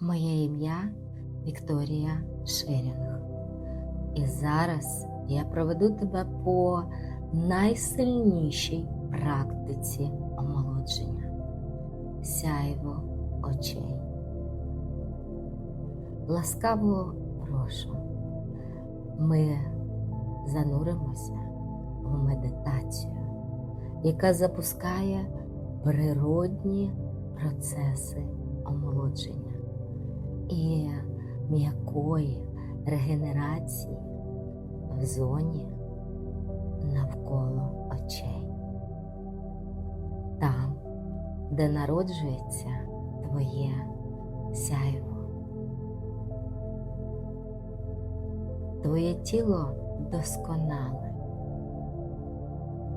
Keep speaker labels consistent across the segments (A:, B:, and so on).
A: Моє ім'я Вікторія Ширінг. І зараз я проведу тебе по найсильнішій практиці омолодження сяйво очей. Ласкаво прошу, ми зануримося в медитацію, яка запускає природні процеси омолодження і м'якої регенерації в зоні навколо очей. Там, де народжується твоє сяйво. Твоє тіло досконале,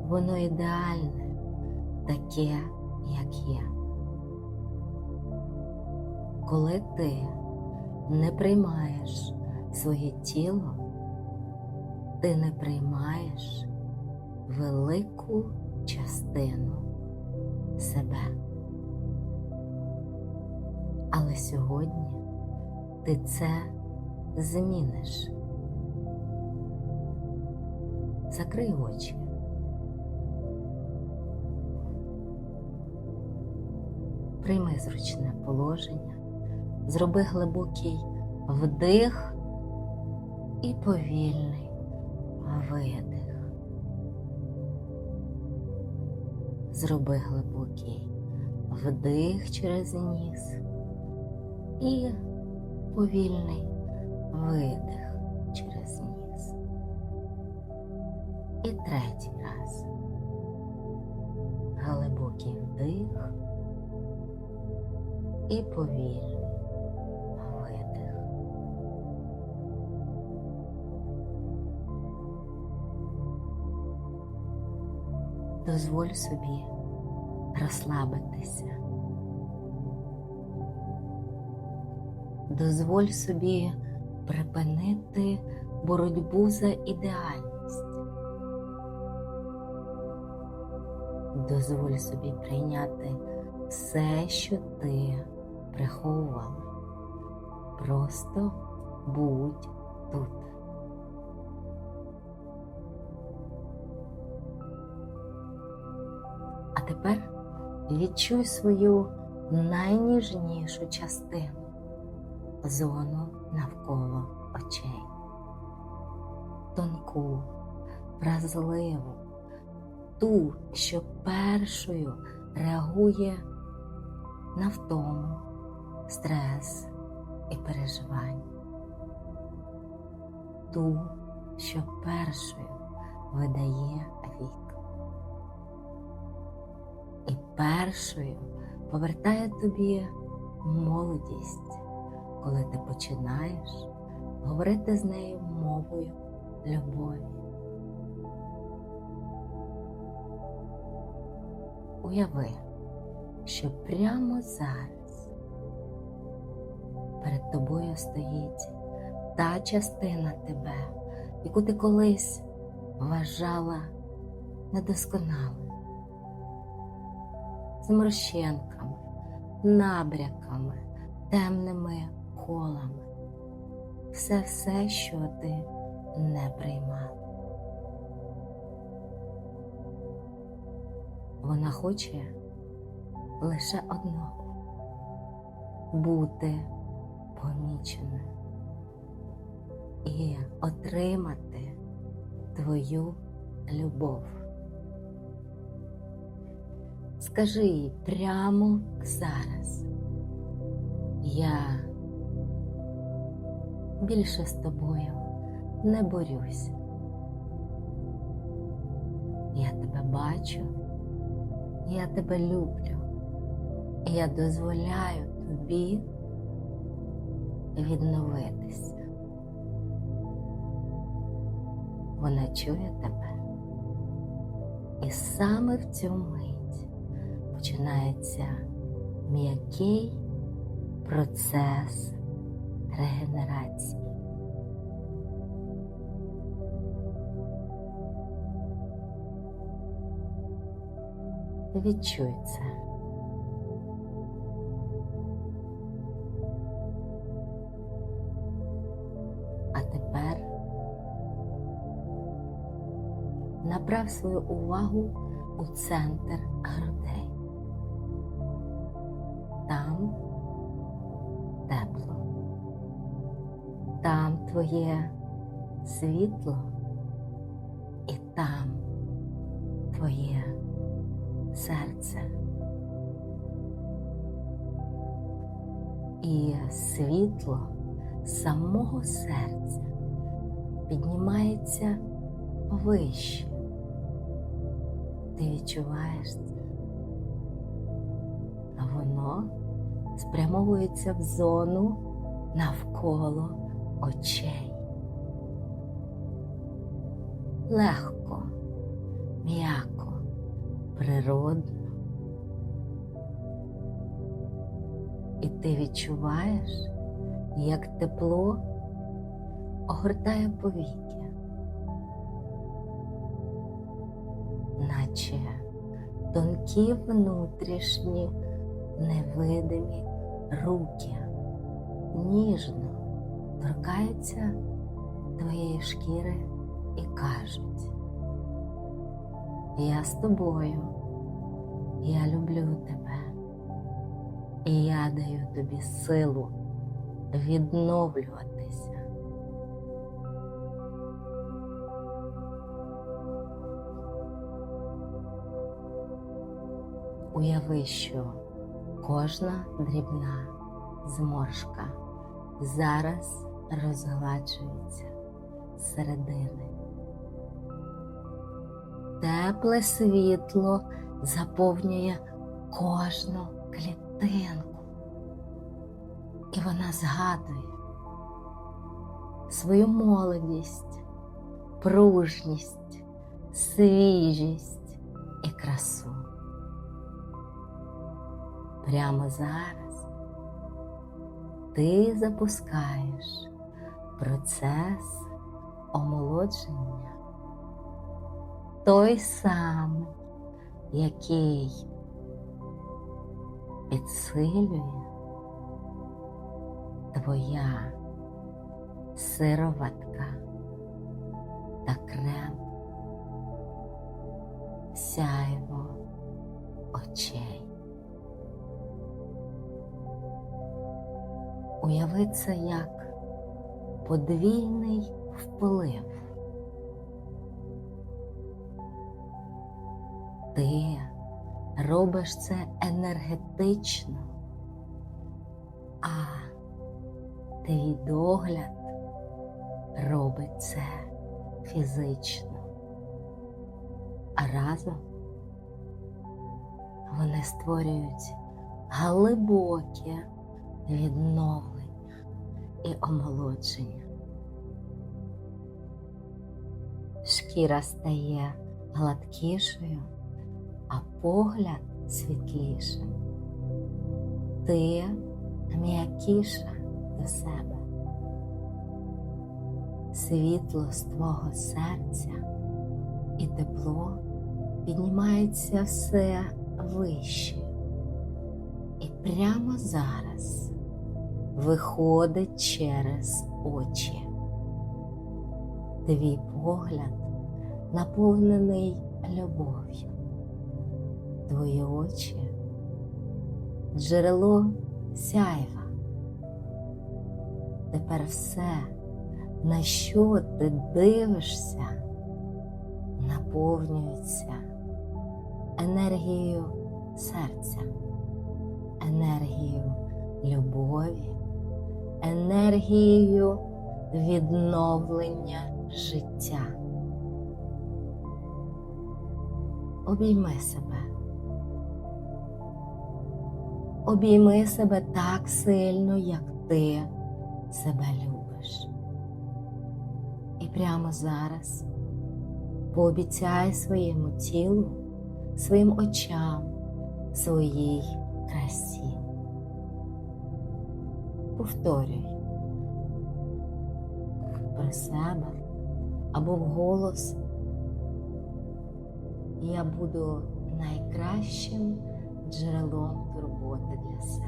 A: воно ідеальне, таке, як є. Коли ти не приймаєш своє тіло, ти не приймаєш велику частину себе. Але сьогодні ти це зміниш. Закрий очі. Прийми зручне положення, зроби глибокий вдих і повільний видих. Зроби глибокий вдих через ніс і повільний видих через ніс. І третій раз. Глибокий вдих і повільний Дозволь собі розслабитися. Дозволь собі припинити боротьбу за ідеальність. Дозволь собі прийняти все, що ти приховувала. Просто будь тут. Тепер відчуй свою найніжнішу частину зону навколо очей. Тонку, вразливу, ту, що першою реагує на втому, стрес і переживання. Ту, що першою видає вік. Першою повертає тобі молодість, коли ти починаєш говорити з нею мовою любові. Уяви, що прямо зараз перед тобою стоїть та частина тебе, яку ти колись вважала недосконалою, з морщенками, набряками, темними колами. Все все, що ти не приймав. Вона хоче лише одного бути поміченою і отримати твою любов. Скажи їй прямо зараз. Я більше з тобою не борюсь. Я тебе бачу, я тебе люблю, я дозволяю тобі відновитися. Вона чує тебе. І саме в цю мить починається м'який процес регенерації. Відчуй це. А тепер направ свою увагу у центр грудей. Твоє світло і там твоє серце. І світло самого серця піднімається вище. Ти відчуваєш це, а воно спрямовується в зону навколо очей. Легко, м'яко, природно. І ти відчуваєш, як тепло огортає повітря, наче тонкі внутрішні невидимі руки ніжно торкаються твоєї шкіри і кажуть, я з тобою, я люблю тебе, і я даю тобі силу відновлюватися. Уяви, що кожна дрібна зморшка зараз розгладжується зсередини. Тепле світло заповнює кожну клітинку, і вона згадує свою молодість, пружність, свіжість і красу. Прямо зараз ти запускаєш процес омолодження, той самий, який підсилює твоя сироватка та крем сяйво очей. Уяви це як подвійний вплив. Ти робиш це енергетично, а твій догляд робить це фізично. А разом вони створюють глибоке відновлення і омолодження. Шкіра стає гладкішою, а погляд світлішим. Ти м'якіша до себе. Світло з твого серця і тепло піднімається все вище. І прямо зараз виходить через очі. Твій погляд наповнений любов'ю. Твої очі джерело сяйва. Тепер все, на що ти дивишся, наповнюється енергією серця, енергією любові, енергією відновлення життя. Обійми себе. Обійми себе так сильно, як ти себе любиш. І прямо зараз пообіцяй своєму тілу, своїм очам, своїй красі. Повторюй про себе або вголос. Я буду найкращим джерелом турботи для себе.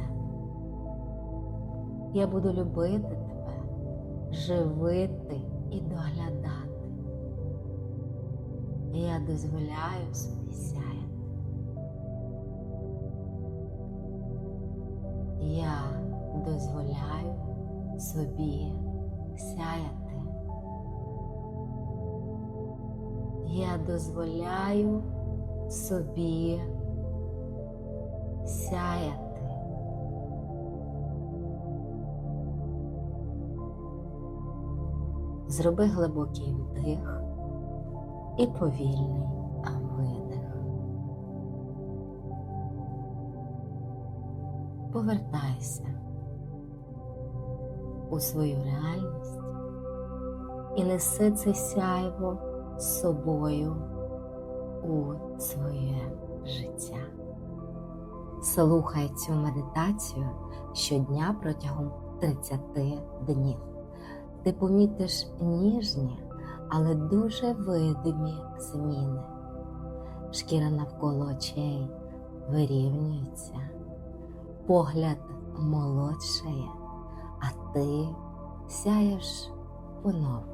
A: Я буду любити тебе, живити і доглядати. Я дозволяю собі сяяти. Я дозволяю собі сяяти. Я дозволяю собі сяяти. Зроби глибокий вдих і повільний видих. Повертайся у свою реальність і неси це сяйво з собою у своє життя. Слухай цю медитацію щодня протягом 30 днів. Ти помітиш ніжні, але дуже видимі зміни. Шкіра навколо очей вирівнюється, погляд молодшає, ти сяєш по-новому.